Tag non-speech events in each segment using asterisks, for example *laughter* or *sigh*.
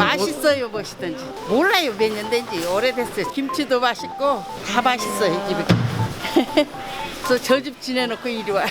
없어요 무엇이든지. 몰라요 몇 년 된지 오래됐어요. 김치도 맛있고 다 맛있어요 이 집에. *laughs* 그래서 저 집 지내놓고 이리 와요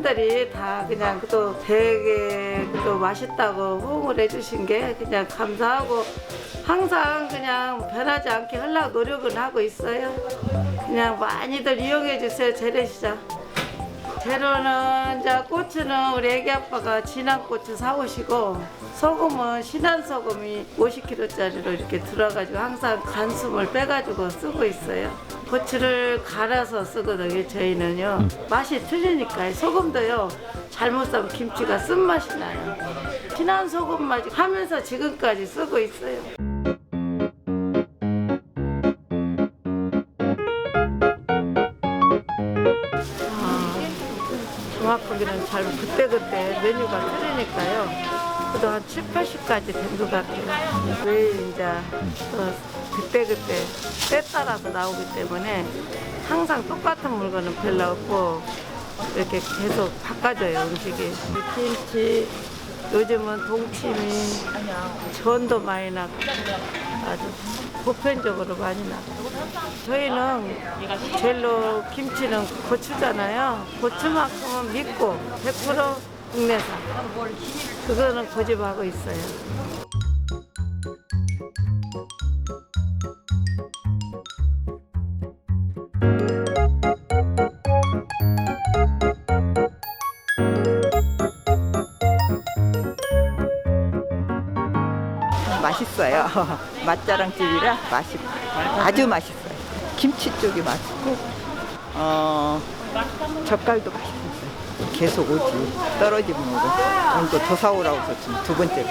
손님들이 다 그냥 또 되게 또 맛있다고 호응을 해주신 게 그냥 감사하고 항상 그냥 변하지 않게 하려고 노력은 하고 있어요. 그냥 많이들 이용해 주세요 재래시장. 재료는 이제 고추는 우리 애기 아빠가 진한 고추 사오시고 소금은 신한 소금이 50kg짜리로 이렇게 들어가지고 항상 간숨을 빼가지고 쓰고 있어요. 고추를 갈아서 쓰거든요. 저희는요 맛이 틀리니까요. 소금도요 잘못 싸면 김치가 쓴맛이 나요. 신한 소금 맛이 하면서 지금까지 쓰고 있어요. 정확하게는 잘 그때그때 메뉴가 틀리니까요. 한 7, 80까지 된 것 같아요. 왜 이제 또 그때그때 때 따라서 나오기 때문에 항상 똑같은 물건은 별로 없고 이렇게 계속 바꿔줘요 음식이. 김치, 요즘은 동치미, 전도 많이 나고 아주 보편적으로 많이 나고 저희는 젤로 김치는 고추잖아요. 고추만큼은 믿고 100% 국내산. 그거는 고집하고 있어요. 맛있어요. *laughs* 맛자랑 집이라 맛이 아주 맛있어요. 김치 쪽이 맛있고 어, 젓갈도 맛있어요. 계속 오지. 떨어지면 오고 오늘 또더 사오라고 해서 지금 두 번째.